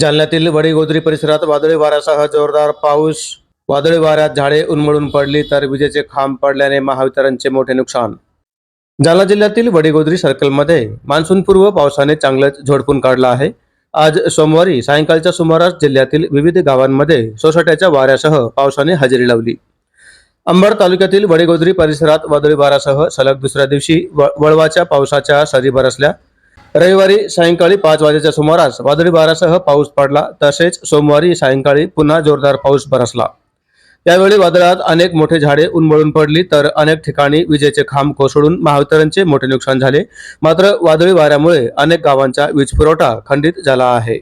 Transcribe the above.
जालन्यातील वडीगोद्री परिसरात वादळी वाऱ्यासह जोरदार पाऊस. वादळी वाऱ्यात झाडे उन्मळून पडली तर विजेचे खांब पडल्याने महावितरणचे मोठे नुकसान. जालना जिल्ह्यातील वडीगोद्री सर्कलमध्ये मान्सूनपूर्व पावसाने चांगलंच झोडपून काढलं आहे. आज सोमवारी सायंकाळच्या सुमारास जिल्ह्यातील विविध गावांमध्ये सोसाट्याच्या वाऱ्यासह पावसाने हजेरी लावली. अंबड तालुक्यातील वडीगोद्री परिसरात वादळी वाऱ्यासह सलग दुसऱ्या दिवशी व- वळवाच्या पावसाच्या सरी बरसल्या रविवारी सायंकाळी पाच वाजेच्या सुमारास वादळी वाऱ्यासह पाऊस पडला तसेच सोमवारी सायंकाळी पुन्हा जोरदार पाऊस बरसला. यावेळी वादळात अनेक मोठे झाडे उन्मळून पडली तर अनेक ठिकाणी विजेचे खांब कोसळून महावितरणचे मोठे नुकसान झाले. मात्र वादळी वाऱ्यामुळे अनेक गावांचा वीज पुरवठा खंडित झाला आहे.